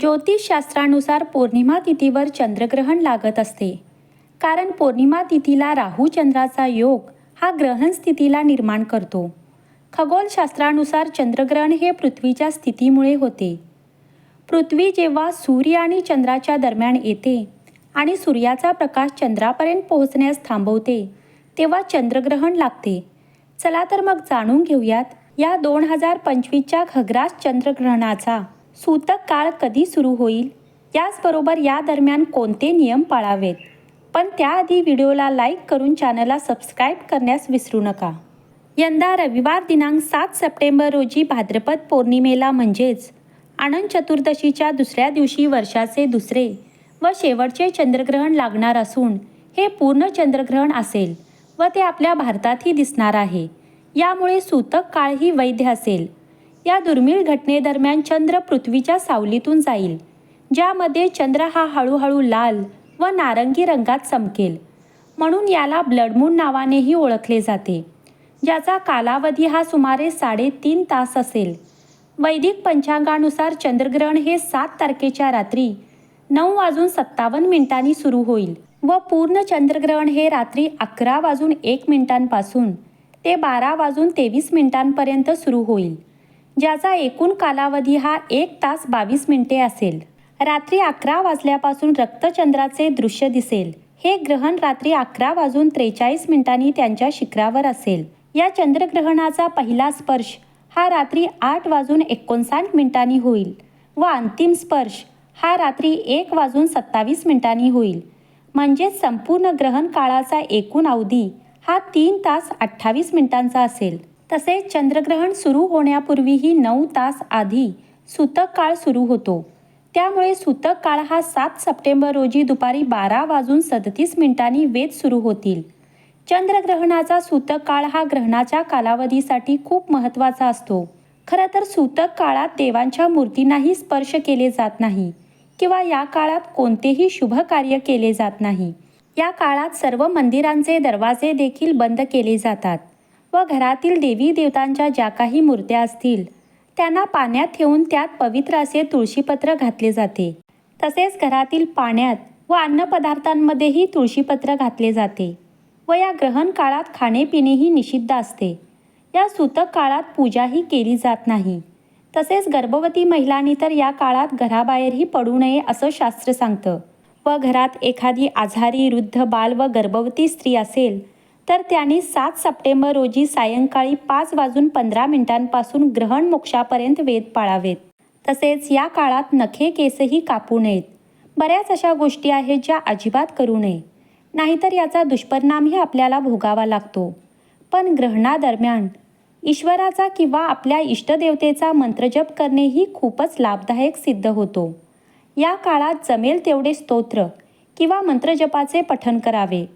ज्योतिषशास्त्रानुसार पौर्णिमा तिथीवर चंद्रग्रहण लागत असते. कारण पौर्णिमा तिथीला राहू चंद्राचा योग हा ग्रहण स्थितीला निर्माण करतो. खगोलशास्त्रानुसार चंद्रग्रहण हे पृथ्वीच्या स्थितीमुळे होते. पृथ्वी जेव्हा सूर्य आणि चंद्राच्या दरम्यान येते आणि सूर्याचा प्रकाश चंद्रापर्यंत पोहोचण्यास थांबवते तेव्हा चंद्रग्रहण लागते. चला तर मग जाणून घेऊयात या दोन हजार पंचवीसच्या खग्रास चंद्रग्रहणाचा. सूतक काळ कधी सुरू होईल? याचबरोबर या दरम्यान कोणते नियम पाळावेत? पण त्याआधी व्हिडिओला लाईक करून चॅनलला सबस्क्राईब करण्यास विसरू नका. यंदा रविवार दिनांक सात सप्टेंबर रोजी भाद्रपद पौर्णिमेला म्हणजेच आनंद चतुर्दशीच्या दुसऱ्या दिवशी वर्षाचे दुसरे व शेवटचे चंद्रग्रहण लागणार असून हे पूर्ण चंद्रग्रहण असेल व ते आपल्या भारतातही दिसणार आहे. यामुळे सूतक काळही वैध असेल. या दुर्मिळ घटनेदरम्यान चंद्र पृथ्वीच्या सावलीतून जाईल ज्यामध्ये चंद्र हा हळूहळू लाल व नारंगी रंगात चमकेल. म्हणून याला ब्लडमून नावानेही ओळखले जाते ज्याचा कालावधी हा सुमारे साडेतीन तास असेल. वैदिक पंचांगानुसार चंद्रग्रहण हे सात तारखेच्या रात्री नऊ वाजून सत्तावन्न मिनिटांनी सुरू होईल व पूर्ण चंद्रग्रहण हे रात्री अकरा वाजून एक मिनिटांपासून ते बारा वाजून तेवीस मिनिटांपर्यंत सुरू होईल. ज्याचा एकूण कालावधी हा एक तास बावीस मिनिटे असेल. रात्री अकरा वाजल्यापासून रक्तचंद्राचे दृश्य दिसेल. हे ग्रहण रात्री अकरा वाजून त्रेचाळीस मिनिटांनी त्यांच्या शिखरावर असेल. या चंद्रग्रहणाचा पहिला स्पर्श हा रात्री आठ वाजून एकोणसाठ मिनिटांनी होईल व अंतिम स्पर्श हा रात्री एक वाजून सत्तावीस मिनिटांनी होईल. म्हणजेच संपूर्ण ग्रहण काळाचा एकूण अवधी हा तीन तास अठ्ठावीस मिनिटांचा असेल. तसेच चंद्रग्रहण सुरू होण्यापूर्वीही नऊ तास आधी सूतक काळ सुरू होतो. त्यामुळे सूतक काळ हा सात सप्टेंबर रोजी दुपारी बारा वाजून सदतीस मिनिटांनी वेध सुरू होतील. चंद्रग्रहणाचा सूतक काळ हा ग्रहणाच्या कालावधीसाठी खूप महत्त्वाचा असतो. खरं तर सूतक काळात देवांच्या मूर्तींनाही स्पर्श केले जात नाही किंवा या काळात कोणतेही शुभ कार्य केले जात नाही. या काळात सर्व मंदिरांचे दरवाजे देखील बंद केले जातात. व घरातील देवी देवतांच्या ज्या काही मूर्त्या असतील त्यांना पाण्यात ठेवून त्यात पवित्र असे तुळशीपत्र घातले जाते. तसेच घरातील पाण्यात व अन्नपदार्थांमध्येही तुळशीपत्र घातले जाते व या ग्रहण काळात खाणेपिणेही निषिद्ध असते. या सूतक काळात पूजाही केली जात नाही. तसेच गर्भवती महिलांनी तर या काळात घराबाहेरही पडू नये असं शास्त्र सांगतं. व घरात एखादी आजारी वृद्ध बाल व गर्भवती स्त्री असेल तर त्यांनी सात सप्टेंबर रोजी सायंकाळी पाच वाजून पंधरा मिनिटांपासून ग्रहण मोक्षापर्यंत वेध पाळावेत. तसेच या काळात नखे केसही कापू नयेत. बऱ्याच अशा गोष्टी आहेत ज्या अजिबात करू नये. नाहीतर याचा दुष्परिणामही आपल्याला भोगावा लागतो. पण ग्रहणादरम्यान ईश्वराचा किंवा आपल्या इष्टदेवतेचा मंत्रजप करणेही खूपच लाभदायक सिद्ध होतो. या काळात जमेल तेवढे स्तोत्र किंवा मंत्रजपाचे पठण करावे.